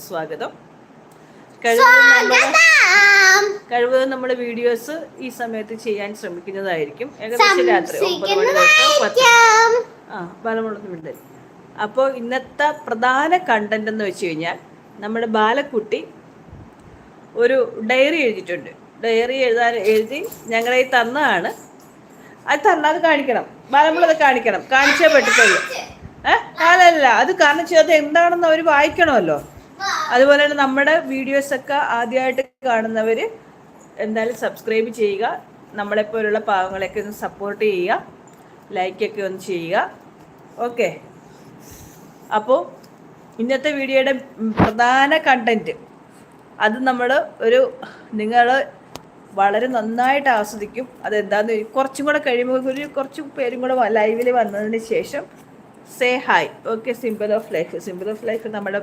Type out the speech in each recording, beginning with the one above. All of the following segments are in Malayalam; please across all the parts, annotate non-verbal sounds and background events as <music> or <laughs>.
എല്ലാവർക്കും സ്വാഗതം. കഴിവതും നമ്മൾ വീഡിയോസ് ഈ സമയത്ത് ചെയ്യാൻ ശ്രമിക്കുന്നതായിരിക്കും. ഏകദേശം രാത്രി ഒമ്പത് മണി തൊട്ട് പത്ത് ആ ബാലമുള്ളത് അപ്പോൾ ഇന്നത്തെ പ്രധാന കണ്ടന്റ് എന്ന് വെച്ച് കഴിഞ്ഞാൽ നമ്മുടെ ബാലക്കുട്ടി ഒരു ഡയറി എഴുതിയിട്ടുണ്ട്. ഡയറി എഴുതാൻ എഴുതി ഞങ്ങളെ തന്നതാണ്. അത് തന്നത് കാണിക്കണം. ബാലമുളത് കാണിക്കണം. കാണിച്ചേ പറ്റത്തുള്ളൂ ഏഹ് അല്ലല്ല അത് കാണിച്ചത് എന്താണെന്ന് അവർ വായിക്കണമല്ലോ. അതുപോലെ തന്നെ നമ്മുടെ വീഡിയോസ് ഒക്കെ ആദ്യമായിട്ട് കാണുന്നവർ എന്തായാലും സബ്സ്ക്രൈബ് ചെയ്യുക. നമ്മളെപ്പോലുള്ള പാവങ്ങളെയൊക്കെ ഒന്ന് സപ്പോർട്ട് ചെയ്യുക. ലൈക്കൊക്കെ ഒന്ന് ചെയ്യുക. ഓക്കെ അപ്പോൾ ഇന്നത്തെ വീഡിയോയുടെ പ്രധാന കണ്ടന്റ് അത് നമ്മൾ ഒരു നിങ്ങൾ വളരെ നന്നായിട്ട് ആസ്വദിക്കും. അതെന്താന്ന് കുറച്ചും കൂടെ കഴിയുമ്പോൾ ഒരു കുറച്ച് പേരും കൂടെ ലൈവിൽ വന്നതിന് ശേഷം say hi okay simple of life simple of life നമ്മുടെ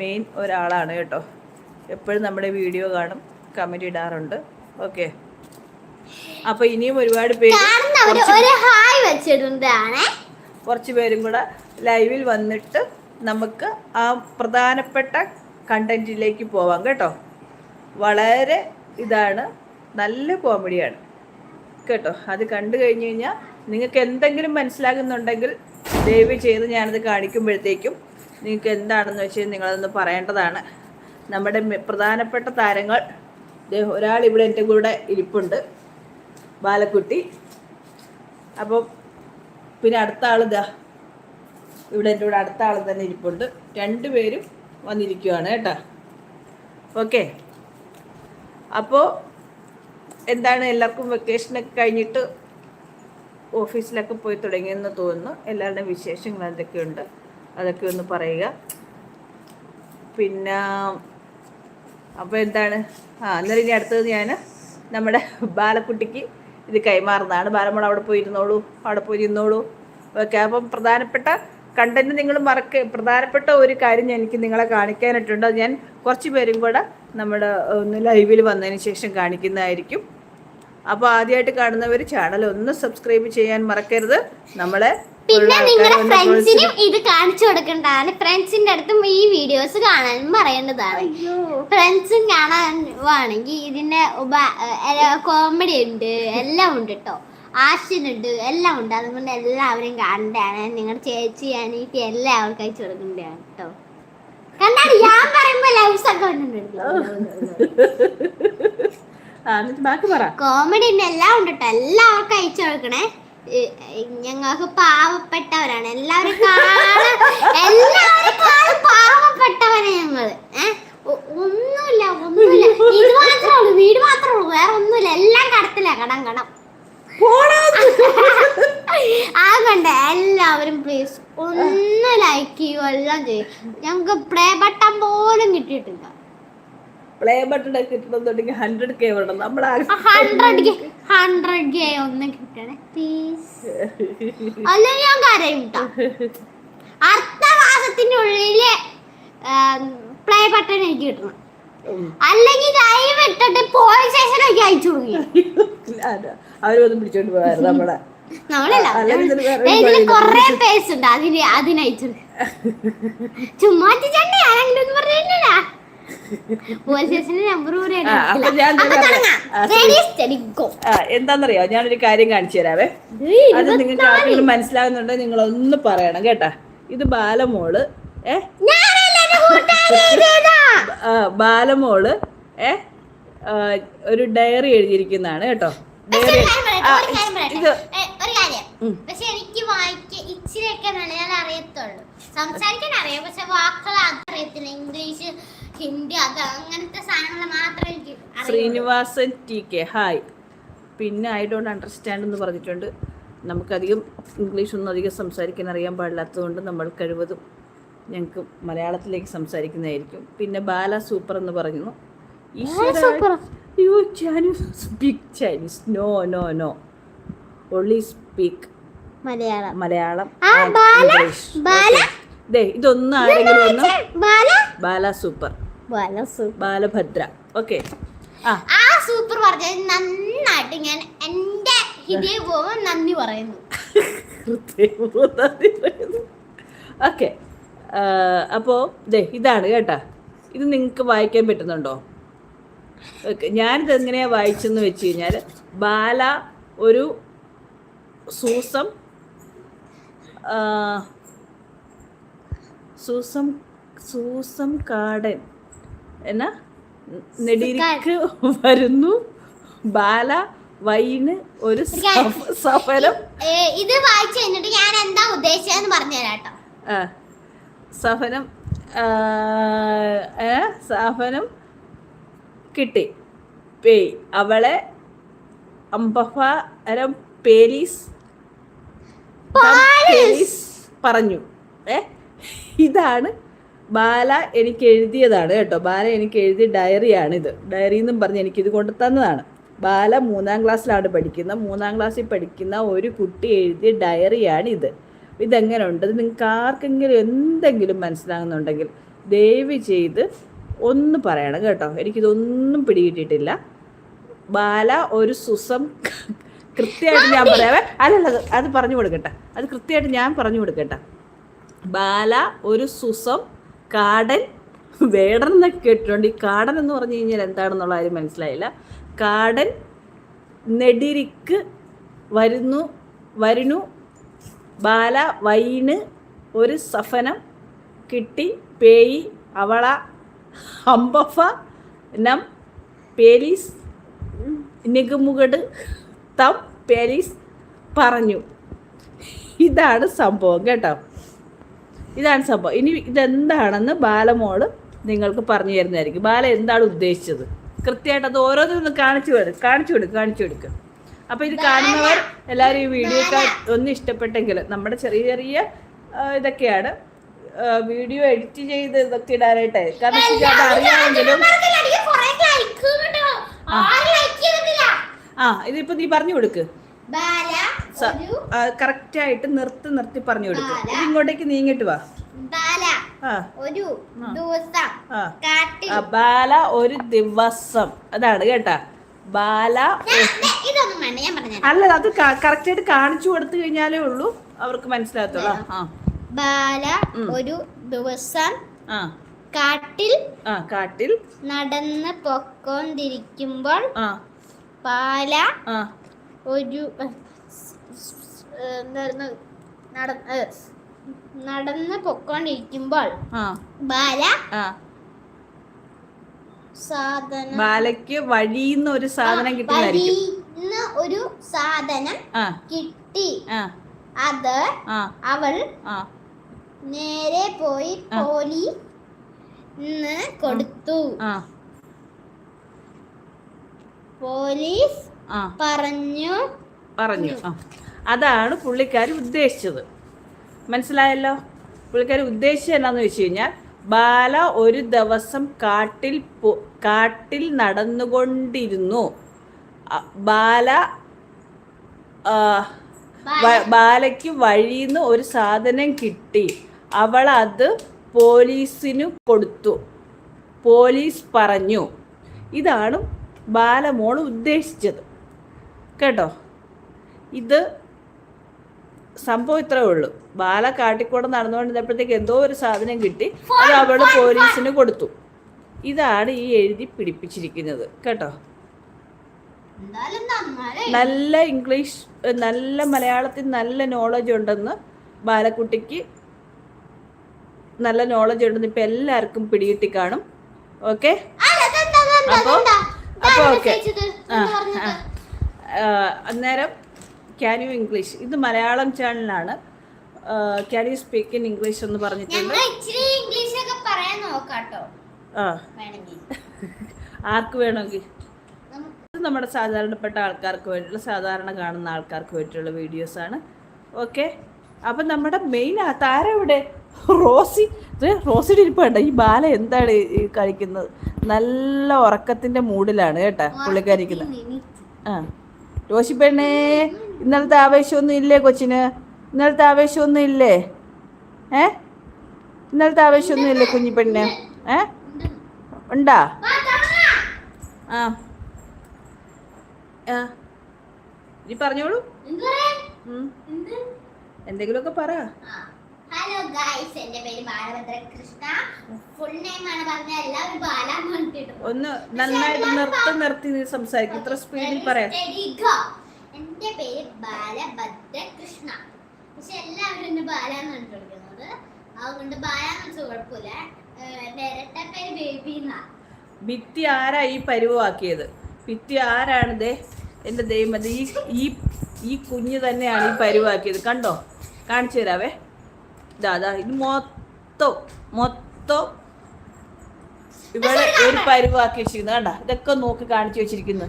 മെയിൻ ഒരാളാണ് കേട്ടോ. എപ്പോഴും നമ്മുടെ വീഡിയോ കാണും കമന്റ് ഇടാറുണ്ട്. ഓക്കെ അപ്പോൾ ഇനിയും ഒരുപാട് പേര് ഹായ് വെച്ചിട്ടുണ്ടാണ്. കുറച്ച് പേരും കൂടെ ലൈവിൽ വന്നിട്ട് നമുക്ക് ആ പ്രധാനപ്പെട്ട കണ്ടന്റിലേക്ക് പോവാം കേട്ടോ. വളരെ ഇതാണ് നല്ല കോമഡിയാണ് കേട്ടോ. അത് കണ്ടു കഴിഞ്ഞ് കഴിഞ്ഞാൽ നിങ്ങൾക്ക് എന്തെങ്കിലും മനസ്സിലാകുന്നുണ്ടെങ്കിൽ ദയവ് ചെയ്ത് ഞാനത് കാണിക്കുമ്പോഴത്തേക്കും നിങ്ങൾക്ക് എന്താണെന്ന് വെച്ചാൽ നിങ്ങളതൊന്ന് പറയേണ്ടതാണ്. നമ്മുടെ പ്രധാനപ്പെട്ട താരങ്ങൾ ഒരാൾ ഇവിടെ എന്റെ കൂടെ ഇരിപ്പുണ്ട് ബാലക്കുട്ടി. അപ്പം പിന്നെ അടുത്ത ആൾ ഇതാ ഇവിടെ എന്റെ കൂടെ അടുത്ത ആൾ തന്നെ ഇരിപ്പുണ്ട്. രണ്ടുപേരും വന്നിരിക്കുവാണ് കേട്ടോ. ഓക്കെ. അപ്പോൾ എന്താണ് എല്ലാവർക്കും വെക്കേഷനൊക്കെ കഴിഞ്ഞിട്ട് ഓഫീസിലൊക്കെ പോയി തുടങ്ങിയെന്ന് തോന്നുന്നു. എല്ലാവരുടെയും വിശേഷങ്ങൾ എന്തൊക്കെയുണ്ട്? അതൊക്കെ ഒന്ന് പറയുക. പിന്നെ അപ്പോൾ എന്താണ്? ആ അന്നേരം ഇനി അടുത്തത് ഞാൻ നമ്മുടെ ബാലക്കുട്ടിക്ക് ഇത് കൈമാറുന്നതാണ്. ബാലമ്മൾ അവിടെ പോയി ഇരുന്നോളൂ അവിടെ പോയി ഇരുന്നോളൂ ഓക്കെ അപ്പം പ്രധാനപ്പെട്ട കണ്ടന്റ് നിങ്ങൾ മറക്ക പ്രധാനപ്പെട്ട ഒരു കാര്യം എനിക്ക് നിങ്ങളെ കാണിക്കാനായിട്ടുണ്ട്. അത് ഞാൻ കുറച്ച് പേരും കൂടെ നമ്മുടെ ഒന്ന് ലൈവിൽ വന്നതിന് ശേഷം കാണിക്കുന്നതായിരിക്കും. അപ്പോൾ ആദ്യമായിട്ട് കാണുന്നവർ ചാനൽ ഒന്ന് സബ്സ്ക്രൈബ് ചെയ്യാൻ മറക്കരുത്. നമ്മളെ പിന്നെ നിങ്ങളുടെ ഫ്രണ്ട്സിനും ഇത് കാണിച്ചു കൊടുക്കേണ്ടതാണ് ഫ്രണ്ട്സിന്റെ അടുത്തും ഈ വീഡിയോസ് കാണാൻ പറയേണ്ടതാണ് ഫ്രണ്ട്സും കാണാൻ കാണാനാണെങ്കിൽ ഇതിന്റെ കോമഡി ഉണ്ട്. എല്ലാം ഉണ്ട് കേട്ടോ ആശനുണ്ട് എല്ലാം ഉണ്ട്. അതുകൊണ്ട് എല്ലാവരും കാണേണ്ടതാണ്. നിങ്ങളുടെ ചേച്ചി അനീറ്റി എല്ലാവർക്കും അയച്ചു കൊടുക്കേണ്ടതാണ് കേട്ടോ കണ്ടാണ് ഞാൻ പറയുമ്പോ ലൈവ്സ് ഒക്കെ <laughs> ബാക്കി പറ. കോമഡി എല്ലാം ഉണ്ട് കേട്ടോ എല്ലാവർക്കും അയച്ചു കൊടുക്കണേ. ഞങ്ങൾക്ക് പാവപ്പെട്ടവരാണ്. എല്ലാവരും എല്ലാവരും പാവപ്പെട്ടവരാണ് ഞങ്ങൾ. ഒന്നുമില്ല ഒന്നുമില്ല. ഇത് മാത്രമേ ഉള്ളൂ വീട് മാത്രമേ ഉള്ളൂ. വേറെ ഒന്നുമില്ല. എല്ലാം കടത്തില്ല കടം കടം. ആകണ്ട എല്ലാവരും പ്ലീസ് ഒന്ന് ലൈക്ക് ചെയ്യുക എല്ലാം ചെയ്യും. ഞങ്ങൾക്ക് പ്ലേ ബട്ടൺ പോലും കിട്ടിയിട്ടില്ല. പ്ലേ ബട്ടൺ ഒക്കെ കിട്ടണമെന്നുണ്ടെങ്കിൽ ഹൺഡ്രഡ് കെ വേണം. നമ്മുടെ ഹൺഡ്രഡ് കെ ഹൺഡ്രഡ് കെ ഒന്ന് കിട്ടണേ പ്ലീസ് അല്ലെങ്കിൽ ഞാൻ കരയും പ്ലേ ബട്ടൺ എനിക്ക് കിട്ടണം. അല്ലെങ്കിൽ ലൈവ് ഇട്ടിട്ട് പോലീസ് സ്റ്റേഷനൊക്കെ അയച്ചു കൊടുക്കും. അവരൊന്നും പിടിച്ചോണ്ട് പോകാറ് നമ്മളെ. നമ്മളല്ല. കൊറേ പേസ് ഉണ്ട്. അതിന് അതിനയച്ചു ചുമ്മാറ്റി ചെണ്ണി ആരെങ്കിലും പറഞ്ഞില്ല എന്താന്നറിയോ? ഞാനൊരു കാര്യം കാണിച്ചു തരാവേ. അത് നിങ്ങൾക്ക് ആർക്കെങ്കിലും മനസ്സിലാകുന്നുണ്ട് നിങ്ങൾ ഒന്ന് പറയണം കേട്ടാ? ഇത് ബാലമോൾ ഏ? ബാലമോൾ ഏ? ഒരു ഡയറി എഴുതിയിരിക്കുന്നതാണ് കേട്ടോ? ഡയറി ഇത്. പക്ഷെ എനിക്ക് ഇച്ചിരിയൊക്കെ ഞാൻ അറിയത്തുള്ളൂ സംസാരിക്കാൻ അറിയാം പക്ഷെ വാക്കുകൾ അറിയത്തില്ല. ഇംഗ്ലീഷ് ഹിന്ദി അത് അങ്ങനത്തെ സാധനങ്ങൾ മാത്രമേ എനിക്ക് അറിയൂ ശ്രീനിവാസൻ ടി കെ. ഹായ്. പിന്നെ ഐ ഡോണ്ട് അണ്ടർസ്റ്റാൻഡ് എന്ന് പറഞ്ഞിട്ടുണ്ട്. നമുക്കധികം ഇംഗ്ലീഷ് ഒന്നും അധികം സംസാരിക്കാൻ അറിയാൻ പാടില്ലാത്തതുകൊണ്ട് നമ്മൾ കഴിവതും ഞങ്ങൾക്ക് മലയാളത്തിലേക്ക് സംസാരിക്കുന്നതായിരിക്കും. പിന്നെ ബാല സൂപ്പർ എന്ന് പറഞ്ഞു super. You Chinese speak Chinese no no no only speak Malayalam. Malayalam English ഇതൊന്നും ആരെങ്കിലും ഒന്ന് ബാല സൂപ്പർ. ബാലഭദ്ര. ഓക്കെ. ആ. സൂപ്പർ പറഞ്ഞത് നന്നായിട്ട് ഞാൻ എന്റെ ഹിതയെ പോകുമ്പോൾ നന്ദി പറയുന്നു. ഓക്കെ. അപ്പോ ദേ ഇതാണ് കേട്ടാ. ഇത് നിങ്ങൾക്ക് വായിക്കാൻ പറ്റുന്നുണ്ടോ? ഓക്കെ ഞാനിത് എങ്ങനെയാ വായിച്ചെന്ന് വെച്ച് കഴിഞ്ഞാൽ ബാല ഒരു സൂസം സൂസം സൂസം കാടൻ. എന്നാ? നെടിരിക്ക് വരുന്നു. ബാല വൈന് ഒരു സഫലം. ഇത് വായിച്ചു കഴിഞ്ഞിട്ട് ഞാൻ എന്താ ഉദ്ദേശിച്ചതെന്ന് പറഞ്ഞു തരാട്ടോ സഫലം സഫനം കിട്ടി. പേ അവളെ അമ്പഫരം പേലീസ് പേലീസ് പറഞ്ഞു. ഏ ഇതാണ് ബാല എനിക്ക് എഴുതിയതാണ് കേട്ടോ. ബാല എനിക്ക് എഴുതിയ ഡയറിയാണിത്. ഡയറി എന്നും പറഞ്ഞ് എനിക്കിത് കൊണ്ട് തന്നതാണ് ബാല മൂന്നാം ക്ലാസ്സിലാണ് പഠിക്കുന്നത് മൂന്നാം ക്ലാസ്സിൽ പഠിക്കുന്ന ഒരു കുട്ടി എഴുതിയ ഡയറിയാണ് ഇത് ഇതെങ്ങനെ ഉണ്ട് ഇത് നിങ്ങൾക്ക് ആർക്കെങ്കിലും എന്തെങ്കിലും മനസ്സിലാകുന്നുണ്ടെങ്കിൽ ദയവ് ചെയ്ത് ഒന്ന് പറയണം കേട്ടോ. എനിക്കിതൊന്നും പിടികിട്ടിട്ടില്ല ബാല ഒരു സുസം കൃത്യമായിട്ട് ഞാൻ പറയാവേ അല്ലല്ല അത് പറഞ്ഞു കൊടുക്കട്ടെ. അത് കൃത്യമായിട്ട് ഞാൻ പറഞ്ഞു കൊടുക്കട്ടെ. ബാല ഒരു സുസം കാടൻ വേടൻ എന്നൊക്കെ കേട്ടിട്ടുണ്ട്. ഈ കാടൻ എന്ന് പറഞ്ഞു കഴിഞ്ഞാൽ എന്താണെന്നുള്ള കാര്യം മനസ്സിലായില്ല. കാടൻ നെടിരിക്ക് വരുന്നു വരുന്നു ബാല വൈന് ഒരു സഫനം കിട്ടി പേയി അവള അമ്പഫ നം പേലീസ് നിഗമുകട് തം പേലീസ് പറഞ്ഞു. ഇതാണ് സംഭവം കേട്ടോ. ഇതാണ് സംഭവം. ഇനി ഇതെന്താണെന്ന് ബാലമോൾ നിങ്ങൾക്ക് പറഞ്ഞു തരുന്നതായിരിക്കും. ബാല എന്താണ് ഉദ്ദേശിച്ചത്? കൃത്യമായിട്ട് അത് ഓരോന്നും കാണിച്ചു കൊടുക്കും കാണിച്ചു കൊടുക്കും കാണിച്ചു കൊടുക്കും. അപ്പോൾ ഇത് കാണുന്നവർ എല്ലാവരും ഈ വീഡിയോക്കാർ ഒന്ന് ഇഷ്ടപ്പെട്ടെങ്കിൽ നമ്മുടെ ചെറിയ ചെറിയ ഇതൊക്കെയാണ് വീഡിയോ എഡിറ്റ് ചെയ്ത് ഇതൊക്കെ ഇടാനായിട്ട്. കാരണം അത് അറിയാമെങ്കിലും. ആ ഇതിപ്പോ നീ പറഞ്ഞു കൊടുക്ക്. ബാല കറക്റ്റായിട്ട് നിർത്തി നിർത്തി പറഞ്ഞു കൊടുക്കും. ഇത് ഇങ്ങോട്ടേക്ക് നീങ്ങിട്ട് വാ. ഒരു. ദിവസം ബാല ഒരു ദിവസം. അതാണ് കേട്ടാ. ബാല അല്ല അത് കറക്റ്റായിട്ട് കാണിച്ചു കൊടുത്തു കഴിഞ്ഞാലേ ഉള്ളൂ. അവർക്ക് മനസ്സിലാകത്തുള്ളൂ. ബാല. ഒരു ദിവസം കാട്ടിൽ കാട്ടിൽ നടന്ന് പൊക്കോണ്ടിരിക്കുമ്പോൾ പാല ഒരു എന്തായിരുന്നു നട- നടന്ന് പൊക്കോണ്ടിരിക്കുമ്പോൾ ബാല സാധനം ബാലയ്ക്ക് വഴിന്ന് ഒരു സാധനം വഴിന്ന് ഒരു സാധനം കിട്ടി. അത് അവൾ നേരെ പോയി പോലി കൊടുത്തു. ആ. പോലീസ് പറഞ്ഞു പറഞ്ഞു. ആ. അതാണ് പുള്ളിക്കാർ ഉദ്ദേശിച്ചത്. മനസ്സിലായല്ലോ? പുള്ളിക്കാർ ഉദ്ദേശിച്ചത് എന്നാന്ന് വെച്ച് കഴിഞ്ഞാൽ ബാല ഒരു ദിവസം കാട്ടിൽ കാട്ടിൽ നടന്നുകൊണ്ടിരുന്നു. ബാല ബാലയ്ക്ക് വഴിന്ന് ഒരു സാധനം കിട്ടി. അവൾ അത് പോലീസിനു കൊടുത്തു. പോലീസ് പറഞ്ഞു. ഇതാണ് ബാലമോൾ ഉദ്ദേശിച്ചത്. കേട്ടോ? ഇത് സംഭവം ഇത്രേ ഉള്ളൂ. ബാല കാട്ടിക്കൂടെ നടന്നുകൊണ്ടിരുന്നപ്പോഴത്തേക്ക് എന്തോ ഒരു സാധനം കിട്ടി. അത് അവൾ പോലീസിന് കൊടുത്തു. ഇതാണ് ഈ എഴുതി പിടിപ്പിച്ചിരിക്കുന്നത്. കേട്ടോ? നല്ല ഇംഗ്ലീഷ് നല്ല മലയാളത്തിൽ നല്ല നോളജ് ഉണ്ടെന്ന് ബാലക്കുട്ടിക്ക് നല്ല നോളജ് ഉണ്ടെന്ന് ഇപ്പം എല്ലാവർക്കും പിടികിട്ടി കാണും. ഓക്കെ ഇതെന്താ, അപ്പോ? ഓക്കെ? ആ. അന്നേരം ക്യാൻ യു ഇംഗ്ലീഷ് ഇത് മലയാളം ചാനലാണ്. Can you speak in English എന്ന് പറഞ്ഞിട്ടുണ്ട്. ആ. ആർക്ക് വേണമെങ്കിൽ? നമ്മുടെ സാധാരണപ്പെട്ട ആൾക്കാർക്ക് വേണ്ടിയുള്ള സാധാരണ കാണുന്ന ആൾക്കാർക്ക് വേണ്ടിയിട്ടുള്ള വീഡിയോസ് ആണ്. ഓക്കെ അപ്പം നമ്മുടെ മെയിൻ താര ഇവിടെ റോസി. റോസിയുടെ ഇരിപ്പ് ഇരിപ്പുണ്ട് ഈ ബാല എന്താണ് ഈ- കഴിക്കുന്നത് നല്ല ഉറക്കത്തിന്റെ മൂഡിലാണ് കേട്ടാ പുള്ളിക്കാരിക്കുന്നത്. ആ. റോഷി പെണ്ണേ ഇന്നലത്തെ ആവേശമൊന്നും ഇല്ലേ കൊച്ചിന്? ഇന്നലത്തെ ആവേശമൊന്നും ഇല്ലേ? ഏ? ഇന്നലത്തെ ആവേശമൊന്നും ഇല്ലേ കുഞ്ഞിപ്പെണ്ണിന് പെണ്ണ്? ഏ? ഉണ്ടാ? ആ. ആ. നീ പറഞ്ഞോളൂ? എന്തെങ്കിലുമൊക്കെ പറ. ഹലോ ഗൈസ് എന്റെ പേര് ബാലഭദ്ര കൃഷ്ണ. ഫുൾ നെയിം ആണ് പറഞ്ഞ എല്ലാവരും ബാല എന്ന് പറഞ്ഞിട്ട് ഒന്ന് നന്നായിട്ട് നിർത്തി നിർത്തി നീ സംസാരിക്കും. ഇത്ര സ്പീഡിൽ പറയാം. എന്റെ പേര് ബാലഭദ്രൻ കൃഷ്ണ. പക്ഷെ എല്ലാവരും എന്നെ ബാല എന്നാണ് വിളിക്കുന്നത് അതുകൊണ്ട് ബാല എന്ന് വെച്ചാൽ കുഴപ്പമില്ല ഇരട്ട പേര് ബേബി എന്നാ. ഭിത്തി ആരാ ഈ പരുവാക്കിയത്? ഭിത്തി ആരാണ് ദേ? എന്റെ ദൈവം ഈ ഈ ഈ കുഞ്ഞ് തന്നെയാണ് ഈ പരുവാക്കിയത്. കണ്ടോ? കാണിച്ചു തരാവേ. ഇതാ അതാ ഇത് മൊത്തം മൊത്തം ഇവിടെ ഒരു പരുവാക്കി വെച്ചിരിക്കുന്നത് കണ്ട ഇതൊക്കെ നോക്കി കാണിച്ചു വെച്ചിരിക്കുന്നു.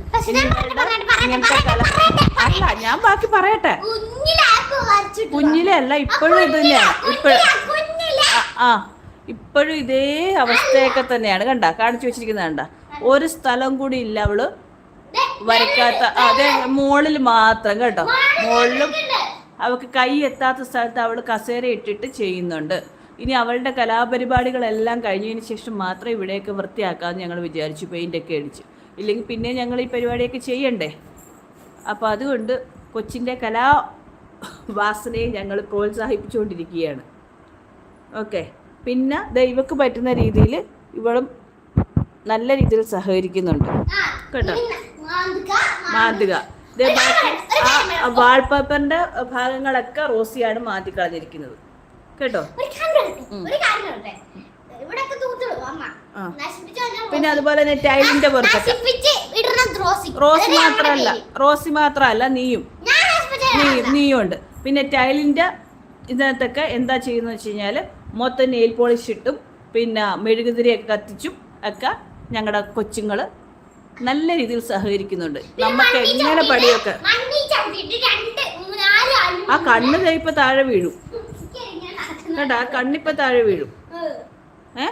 ഇങ്ങനത്തെ കല അല്ല ഞാൻ ബാക്കി പറയട്ടെ. കുഞ്ഞിലെ. അല്ല ഇപ്പോഴും ഇത് തന്നെയാണ് ഇപ്പോഴും. ആ, ഇപ്പോഴും ഇതേ അവസ്ഥയൊക്കെ തന്നെയാണ്. കണ്ട കാണിച്ചു വെച്ചിരിക്കുന്നത് കണ്ട. ഒരു സ്ഥലം കൂടി ഇല്ല അവൾ. വരക്കാത്ത വരയ്ക്കാത്ത അതെ മോളിൽ മാത്രം കേട്ടോ. മോളിലും അവക്ക് അവൾക്ക് കൈ എത്താത്ത സ്ഥലത്ത് അവൾ കസേര ഇട്ടിട്ട് ചെയ്യുന്നുണ്ട്. ഇനി അവളുടെ കലാപരിപാടികളെല്ലാം കഴിഞ്ഞതിന് ശേഷം മാത്രമേ ഇവിടെയൊക്കെ വൃത്തിയാക്കാമെന്ന് ഞങ്ങൾ വിചാരിച്ചു പെയിന്റൊക്കെ അടിച്ച്. ഇല്ലെങ്കിൽ പിന്നെ ഞങ്ങൾ ഈ പരിപാടിയൊക്കെ ചെയ്യണ്ടേ? അപ്പോൾ അതുകൊണ്ട് കൊച്ചിന്റെ കലാ വാസനയെ ഞങ്ങൾ പ്രോത്സാഹിപ്പിച്ചുകൊണ്ടിരിക്കുകയാണ്. ഓക്കെ. പിന്നെ ദൈവക്ക് പറ്റുന്ന രീതിയിൽ ഇവളും നല്ല രീതിയിൽ സഹകരിക്കുന്നുണ്ട്. കേട്ടോ. മാതിക വാൾപേപ്പറിന്റെ ഭാഗങ്ങളൊക്കെ റോസിയാണ് മാറ്റി കളഞ്ഞിരിക്കുന്നത്. കേട്ടോ? പിന്നെ അതുപോലെ തന്നെ ടൈലിന്റെ പുറത്തൊക്കെ ഇടുന്ന റോസി. മാത്രമല്ല റോസി മാത്രമല്ല നീയും. നീയും ഉണ്ട് പിന്നെ ടൈലിന്റെ ഇതിനകത്തൊക്കെ എന്താ ചെയ്യുന്നത് വെച്ച് കഴിഞ്ഞാൽ മൊത്തം നെയിൽ പോളിഷ് ഇട്ടും പിന്നെ മെഴുകുതിരിയൊക്കെ കത്തിച്ചും ഒക്കെ ഞങ്ങളുടെ കൊച്ചുങ്ങൾ നല്ല രീതിയിൽ സഹകരിക്കുന്നുണ്ട്. നമുക്ക് എങ്ങനെ പടിയൊക്കെ ആ കണ്ണ് തേപ്പ് താഴെ വീഴും. കേട്ടോ കണ്ണിപ്പ താഴെ വീഴും. ഏ?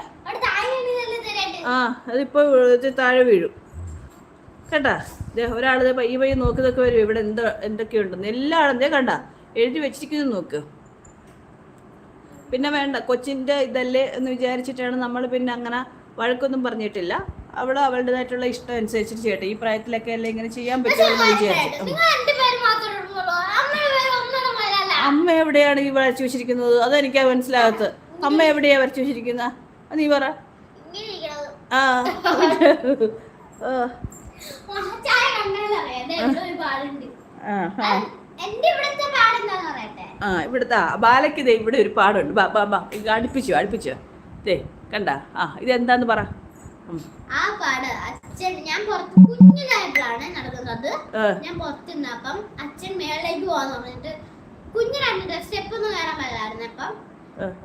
ആ അതിപ്പോ താഴെ വീഴും. കേട്ടാ ദേ പയ്യ പയ്യെ നോക്കുന്നതൊക്കെ വരും. ഇവിടെ എന്താ എന്തൊക്കെയുണ്ടെന്ന്. എല്ലാവരും ദേ കണ്ട. എഴുതി വെച്ചിരിക്കുന്നു നോക്ക്. പിന്നെ വേണ്ട കൊച്ചിന്റെ ഇതല്ലേ എന്ന് വിചാരിച്ചിട്ടാണ് നമ്മൾ പിന്നെ അങ്ങനെ വഴക്കൊന്നും പറഞ്ഞിട്ടില്ല. അവൾ അവളുടേതായിട്ടുള്ള ഇഷ്ടം അനുസരിച്ചിട്ട് ചെയ്യട്ടെ. ഈ പ്രായത്തിലൊക്കെ അല്ലേ ഇങ്ങനെ ചെയ്യാൻ പറ്റുമെന്ന് വിചാരിച്ചു നിങ്ങൾ രണ്ടുപേരും മാത്രമേ ഉള്ളൂ. അമ്മയുടെ പേര് ഒന്നും വരാല്ല. അമ്മ എവിടെയാണ് ഈ വരച്ചു വെച്ചിരിക്കുന്നത്? അതെനിക്കാ മനസ്സിലാകത്ത് അമ്മ എവിടെയാ വരച്ചു വെച്ചിരിക്കുന്ന? നീ പറ. ആ. ആ, ഇവിടുത്തെ ബാലയ്ക്ക് ദേ ഇവിടെ ഒരു പാടുണ്ട്. ബാ ബാ ബാ. അടുപ്പിച്ചു അടുപ്പിച്ചു. ദേ കണ്ട. ആ ഇത് ഇതെന്താന്ന് പറ. ആ പാട്. അച്ഛൻ ഞാൻ പുറത്ത് കുഞ്ഞിനായിട്ടാണ് നടക്കുന്നത്. ഞാൻ പുറത്തുനിന്ന് അപ്പം അച്ഛൻ മേളിലേക്ക് പോവാന്ന് പറഞ്ഞിട്ട് കുഞ്ഞു കണ്ടിട്ട് സ്റ്റെപ്പ് ഒന്നും കയറാൻ പറ്റായിരുന്നു അപ്പം.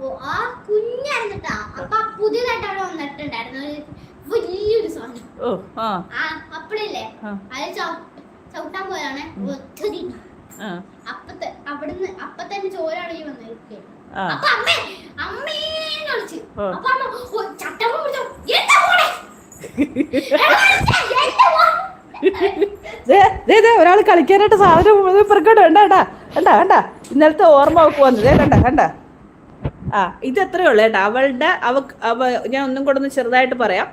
ഓ, ആ കുഞ്ഞായിരുന്നിട്ടാ അപ്പൊ പുതിയതായിട്ട് അവിടെ വന്നിട്ടുണ്ടായിരുന്നു. ഒരു വലിയൊരു ആ. അപ്പഴില്ലേ അത് ചവ- ചവിട്ടാൻ പോയതാണ്. ഒത്തിരി അപ്പത്തെ അവിടുന്ന് അപ്പ തന്നെ ചോരാണെങ്കിൽ വന്ന് നിൽക്കുകയാണ്. അപ്പൊ അമ്മേ അമ്മേന്ന് വിളിച്ചു. ആ. അപ്പൊ അമ്മ ചട്ടവും പിടിച്ചു. എന്താ ഒരാൾ കളിക്കാനായിട്ട് സാധനം പിറക്കോട്ട് വേണ്ട വേണ്ട വേണ്ട വേണ്ട. ഇന്നലത്തെ ഓർമ്മ അവൾക്ക് വന്നത്. കണ്ട കണ്ട? ആ ഇത് എത്രയേ ഉള്ളൂ കേട്ടോ. അവളുടെ അവ അവ ഞാൻ ഒന്നും കൂടെ ഒന്ന് ചെറുതായിട്ട് പറയാം.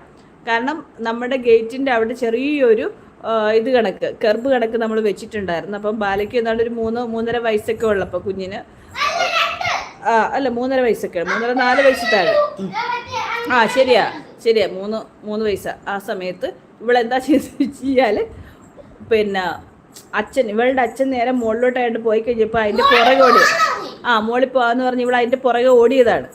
കാരണം നമ്മുടെ ഗേറ്റിന്റെ അവിടെ ചെറിയൊരു ഇത് കണക്ക് കെർബ് കണക്ക് നമ്മൾ വെച്ചിട്ടുണ്ടായിരുന്നു. അപ്പം ബാലയ്ക്ക് ഏതാണ്ട് ഒരു മൂന്ന് മൂന്നര വയസ്സൊക്കെ ഉള്ളപ്പോൾ കുഞ്ഞിന്. ആ അല്ല മൂന്നര വയസ്സൊക്കെ മൂന്നര നാല് വയസ്സ് താഴെ. ആ ശരിയാ ശരിയാ മൂന്ന് മൂന്ന് വയസ്സാണ് ആ സമയത്ത് ഇവളെന്താ ചെയ്ത് വെച്ചാൽ പിന്നെ അച്ഛൻ ഇവളുടെ അച്ഛൻ നേരെ മുകളിലോട്ടായിട്ട് പോയി കഴിഞ്ഞപ്പോൾ അതിന്റെ പുറകെ ഓടി. ആ മുകളിൽ പോകാന്ന് പറഞ്ഞ് ഇവിടെ അതിന്റെ പുറകെ ഓടിയതാണ്.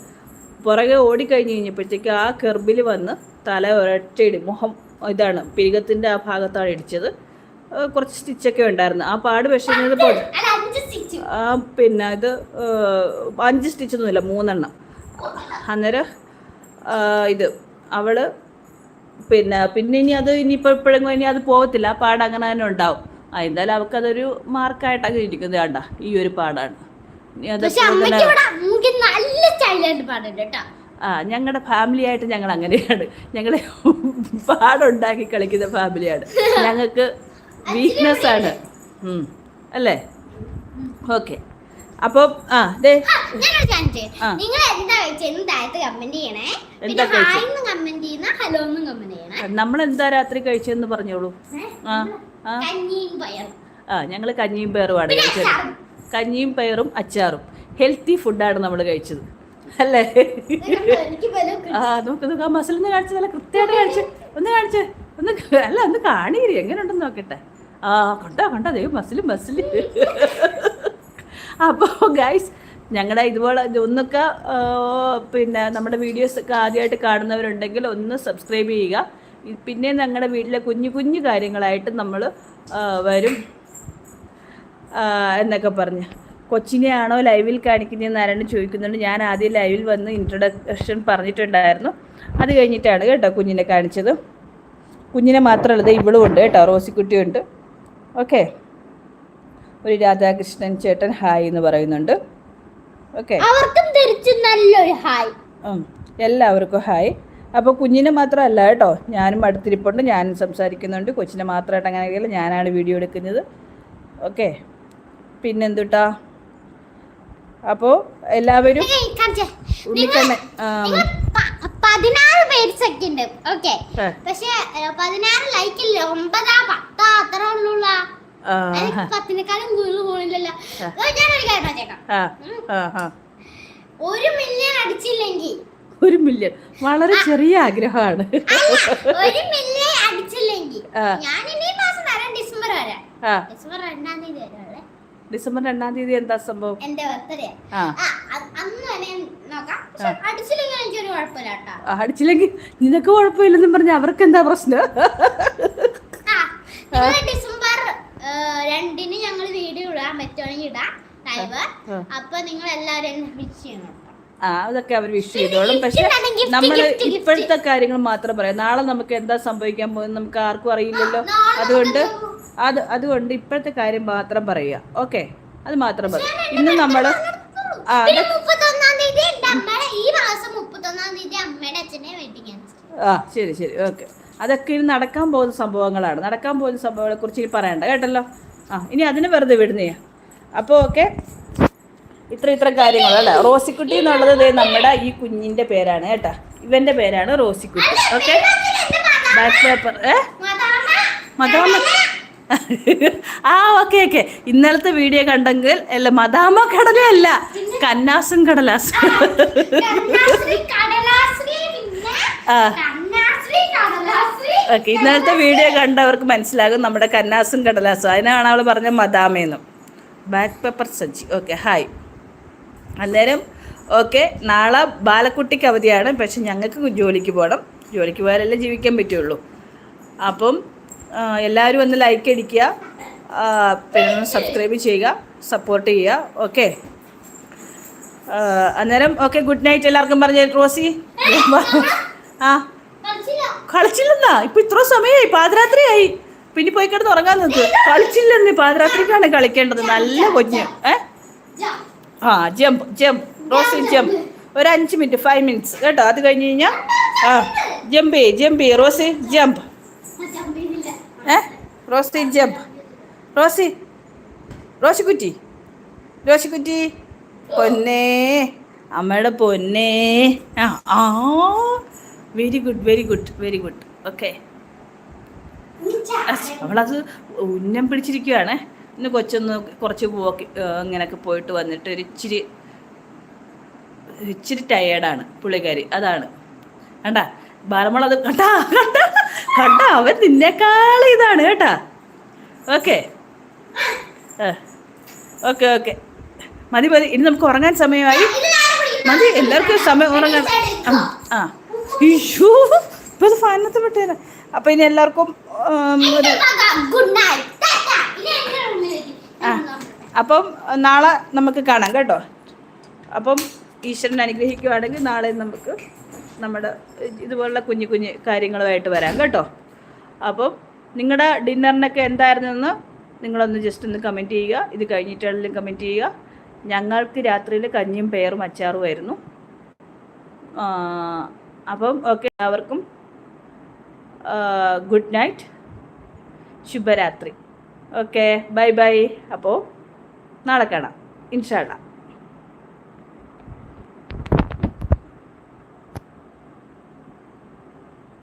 പുറകെ ഓടിക്കഴിഞ്ഞ് കഴിഞ്ഞപ്പോഴത്തേക്ക് ആ കെർബിൽ വന്ന് തല ഒരൊറ്റയിടി മുഖം ഇതാണ് പിരികത്തിന്റെ ആ ഭാഗത്താണ് ഇടിച്ചത്. കുറച്ച് സ്റ്റിച്ചൊക്കെ ഉണ്ടായിരുന്നു. ആ പാട് പക്ഷേ പോലെ. പിന്നെ ഇത് അഞ്ച് സ്റ്റിച്ചൊന്നുമില്ല മൂന്നെണ്ണം. അന്നേരം ഇത് അവൾ പിന്നെ പിന്നെ ഇനി അത് ഇനിയിപ്പോൾ ഇപ്പോഴെങ്കിലും ഇനി അത് പോകത്തില്ല. ആ പാട് അങ്ങനെ തന്നെ ഉണ്ടാവും. ആ എന്തായാലും അവൾക്കതൊരു മാർക്കായിട്ടൊക്കെ ഇരിക്കുന്നത് വേണ്ട ഈ ഒരു പാടാണ്. ആ ഞങ്ങളുടെ ഫാമിലി ആയിട്ട് ഞങ്ങൾ അങ്ങനെയാണ്. ഞങ്ങളെ പാടുണ്ടാക്കി കളിക്കുന്ന ഫാമിലിയാണ്. ഞങ്ങൾക്ക് വീക്ക്നെസ് ആണ്. അല്ലേ? ഓക്കെ. അപ്പം ആ ദേ. നിങ്ങൾ എന്താ കഴിച്ചെന്ന് താഴത്ത് കമന്റ് ചെയ്യണേ. എന്താ? കമന്റ് ചെയ്യുന്ന ഹലോ എന്നും കമന്റ് ചെയ്യണേ. നമ്മൾ എന്താ രാത്രി കഴിച്ചെന്ന് പറഞ്ഞോളൂ? ആ ആ. കഞ്ഞിയും പയറും. ആണ് ഞങ്ങൾ കഞ്ഞിയും പയറുമാണ് കഴിച്ചത്. കഞ്ഞിയും പയറും അച്ചാറും. ഹെൽത്തി ഫുഡാണ് നമ്മൾ കഴിച്ചത്. അല്ലേ? ആ നോക്ക് നോക്ക് ആ മസിൽ ഒന്ന് കാണിച്ച് നല്ല കൃത്യമായിട്ട് കാണിച്ച്. ഒന്ന് കാണിച്ച്. ഒന്ന് അല്ല ഒന്ന് കാണിയിരി. എങ്ങനെയുണ്ടെന്ന് നോക്കട്ടെ. ആ കൊണ്ടാ കൊണ്ടാ? ദൈവം മസിൽ മസിൽ അപ്പോൾ ഗൈസ് ഞങ്ങളുടെ ഇതുപോലെ ഇത് ഒന്നൊക്കെ പിന്നെ നമ്മുടെ വീഡിയോസ് ഒക്കെ ആദ്യമായിട്ട് കാണുന്നവരുണ്ടെങ്കിൽ ഒന്ന് സബ്സ്ക്രൈബ് ചെയ്യുക. പിന്നെ ഞങ്ങളുടെ വീട്ടിലെ കുഞ്ഞു കുഞ്ഞു കാര്യങ്ങളായിട്ട് നമ്മൾ വരും. എന്നൊക്കെ പറഞ്ഞ്. കൊച്ചിനെയാണോ ലൈവിൽ കാണിക്കുന്നതെന്ന് ആരാണ് ചോദിക്കുന്നുണ്ട്. ഞാൻ ആദ്യം ലൈവിൽ വന്ന് ഇൻട്രൊഡക്ഷൻ പറഞ്ഞിട്ടുണ്ടായിരുന്നു. അത് കഴിഞ്ഞിട്ടാണ് കേട്ടോ കുഞ്ഞിനെ കാണിച്ചത്. കുഞ്ഞിനെ മാത്രമല്ല ദേ ഇവളും ഉണ്ട് കേട്ടോ റോസിക്കുട്ടിയുണ്ട് ഓക്കെ ഒരു രാധാകൃഷ്ണൻ ചേട്ടൻ ഹായ് എന്ന് പറയുന്നുണ്ട്. ഓക്കെ അവർക്കും തിരിച്ചു നല്ലൊരു ഹായ് എല്ലാവർക്കും ഹായ് അപ്പോൾ കുഞ്ഞിനെ മാത്രമല്ല കേട്ടോ ഞാനും അടുത്തിരിപ്പുണ്ട് ഞാനും സംസാരിക്കുന്നുണ്ട്. കൊച്ചിനെ മാത്രമായിട്ട് അങ്ങനെ കഴിയില്ല ഞാനാണ് വീഡിയോ എടുക്കുന്നത്. ഓക്കെ പിന്നെന്തുട്ടാ? അപ്പോൾ എല്ലാവരും. ഉണ്ണിക്കണ്ണൻ പതിനാറ് പേര് സെക്കൻഡ് ഓക്കെ പക്ഷെ പതിനാറ് ലൈക്കില്ല ഒമ്പതാ പത്താ അത്ര ഉള്ളുള്ള ആ, എനിക്ക് പത്തിനേക്കാളും കൂടുതൽ പോണില്ലല്ലോ ഞാനൊരു കാര്യം പറഞ്ഞേക്കാം. ഒരു മില്യൺ അടിച്ചില്ലെങ്കിൽ. ഒരു മില്യൺ. വളരെ ചെറിയ ആഗ്രഹമാണ്. ഒരു മില്യൺ അടിച്ചില്ലെങ്കിൽ. ഞാൻ ഇനി ഈ മാസം വരാം ഡിസംബർ വരാം. ഡിസംബർ രണ്ടാം തീയതി വരാല്ലേ ഡിസംബർ രണ്ടാം തീയതി എന്താ സംഭവം? വരെ അടിച്ചില്ലെങ്കിൽ നിനക്ക് കുഴപ്പമില്ലെന്നും പറഞ്ഞ അവർക്ക് എന്താ പ്രശ്നം ആ, നിങ്ങൾ ഡിസംബർ ഏ, രണ്ടിന് ഞങ്ങൾ വീഡിയോ ഇടാൻ പറ്റുവാണെങ്കിൽ ഇടാം ലൈവ്. അപ്പൊ നിങ്ങൾ എല്ലാവരും വിഷ് ചെയ്യണം ആ അതൊക്കെ അവർ വിഷ് ചെയ്തോളും. പക്ഷെ നമ്മൾ. ഇപ്പോഴത്തെ കാര്യങ്ങൾ മാത്രം പറയാം. നാളെ നമുക്ക് എന്താ സംഭവിക്കാൻ പോകുന്നത് നമുക്ക് ആർക്കും അറിയില്ലല്ലോ. അതുകൊണ്ട് അത് അതുകൊണ്ട് ഇപ്പോഴത്തെ കാര്യം മാത്രം പറയുക. ഓക്കെ? അത് മാത്രം പറയാം ഇന്ന് നമ്മൾ ആ ആ ശരി ശരി. ഓക്കെ. അതൊക്കെ ഇനി നടക്കാൻ പോകുന്ന സംഭവങ്ങളാണ്. നടക്കാൻ പോകുന്ന സംഭവങ്ങളെ കുറിച്ച് ഇനി പറയണ്ട. കേട്ടല്ലോ? ആ ഇനി അതിന് വെറുതെ വിടുന്നേ. അപ്പോൾ ഓക്കെ ഇത്ര ഇത്ര കാര്യങ്ങളല്ലേ റോസിക്കുട്ടി എന്നുള്ളത് നമ്മുടെ ഈ കുഞ്ഞിന്റെ പേരാണ് കേട്ടാ. ഇവന്റെ പേരാണ് റോസിക്കുട്ടി. ഓക്കെ? Back paper. ഏ? മതാമ ആ ഓക്കെ ഓക്കെ. ഇന്നലത്തെ വീഡിയോ കണ്ടെങ്കിൽ അല്ല മദാമ കടലയല്ല കന്നാസും കടലാസും. ആ. ഓക്കെ ഇന്നലത്തെ വീഡിയോ കണ്ടവർക്ക് മനസ്സിലാകും നമ്മുടെ കന്നാസും കടലാസും. അതിനാണ് അവൾ പറഞ്ഞ മദാമേന്നും ബാക്ക് പേപ്പർ സജ്ജി. ഓക്കെ ഹായ് അന്നേരം ഓക്കെ നാളെ ബാലക്കുട്ടിക്ക് അവധിയാണ്. പക്ഷെ ഞങ്ങൾക്ക് ജോലിക്ക് പോകണം. ജോലിക്ക് പോയാലല്ലേ ജീവിക്കാൻ പറ്റുള്ളൂ. അപ്പം എല്ലാവരും ഒന്ന് ലൈക്ക് അടിക്കുക. പിന്നെ സബ്സ്ക്രൈബ് ചെയ്യുക. സപ്പോർട്ട് ചെയ്യുക. ഓക്കെ അന്നേരം ഓക്കെ ഗുഡ് നൈറ്റ് എല്ലാവർക്കും പറഞ്ഞു റോസി. ആ. കളിച്ചില്ലെന്നാ? ഇപ്പൊ ഇത്ര സമയമായി പാതിരാത്രിയായി. പിന്നെ പോയി കിടന്ന് ഉറങ്ങാൻ നോക്ക് കളിച്ചില്ലെന്ന് പാതിരാത്രിക്കാണ് കളിക്കേണ്ടത്. നല്ല കൊഞ്ഞ്. ഏ? ആ ജമ്പ് ജമ്പ് റോസി ജമ്പ് ഒരു അഞ്ച് മിനിറ്റ് ഫൈവ് മിനിറ്റ്സ് കേട്ടോ? അത് കഴിഞ്ഞ് കഴിഞ്ഞാൽ ആ ജമ്പ് ജമ്പ് റോസി ജമ്പ്. ഏ? റോസി ജമ്പ് റോസി റോസിക്കുറ്റി. റോസിക്കുറ്റി. പൊന്നേ. അമ്മയുടെ പൊന്നേ. ആ ആ. Very good very good very good okay. അവളത് ഉന്നം പിടിച്ചിരിക്കുകയാണ് ഇന്ന് കൊച്ചൊന്ന് കുറച്ച് പോക്കി ഇങ്ങനെയൊക്കെ പോയിട്ട് വന്നിട്ട് ഒരു ഇച്ചിരി ഇച്ചിരി ടയേർഡാണ് പുള്ളിക്കാരി. അതാണ്. കണ്ട? ബാലമോളത് കണ്ടാ കണ്ട കണ്ട? അവൻ നിന്നേക്കാൾ ഇതാണ് കേട്ടാ. ഓക്കെ ഓക്കെ ഓക്കെ മതി മതി. ഇനി നമുക്ക് ഉറങ്ങാൻ സമയമായി. മതി എല്ലാവർക്കും സമയം ഉറങ്ങാൻ. ആ. ആ ഇയ്യോ ഇപ്പൊ ഇത് ഫാനത്ത് വിട്ടേരാ അപ്പൊ ഇനി എല്ലാവർക്കും ഒരു ആ അപ്പം നാളെ നമുക്ക് കാണാം കേട്ടോ. അപ്പം ഈശ്വരൻ അനുഗ്രഹിക്കുവാണെങ്കിൽ നാളെ നമുക്ക് നമ്മുടെ ഇതുപോലുള്ള കുഞ്ഞു കുഞ്ഞു കാര്യങ്ങളുമായിട്ട് വരാം കേട്ടോ. അപ്പം നിങ്ങളുടെ ഡിന്നറിനൊക്കെ എന്തായിരുന്നെന്ന് നിങ്ങളൊന്ന് ജസ്റ്റ് ഒന്ന് കമന്റ് ചെയ്യുക. ഇത് കഴിഞ്ഞിട്ടാണെങ്കിലും കമന്റ് ചെയ്യുക. ഞങ്ങൾക്ക് രാത്രിയിൽ കഞ്ഞിയും പേറും അച്ചാറുമായിരുന്നു ആ, അപ്പം ഓക്കെ എല്ലാവർക്കും ഗുഡ് നൈറ്റ് ശുഭരാത്രി. Okay bye bye. അപ്പോൾ നാളെ കാണാം. ഇൻഷാല്ല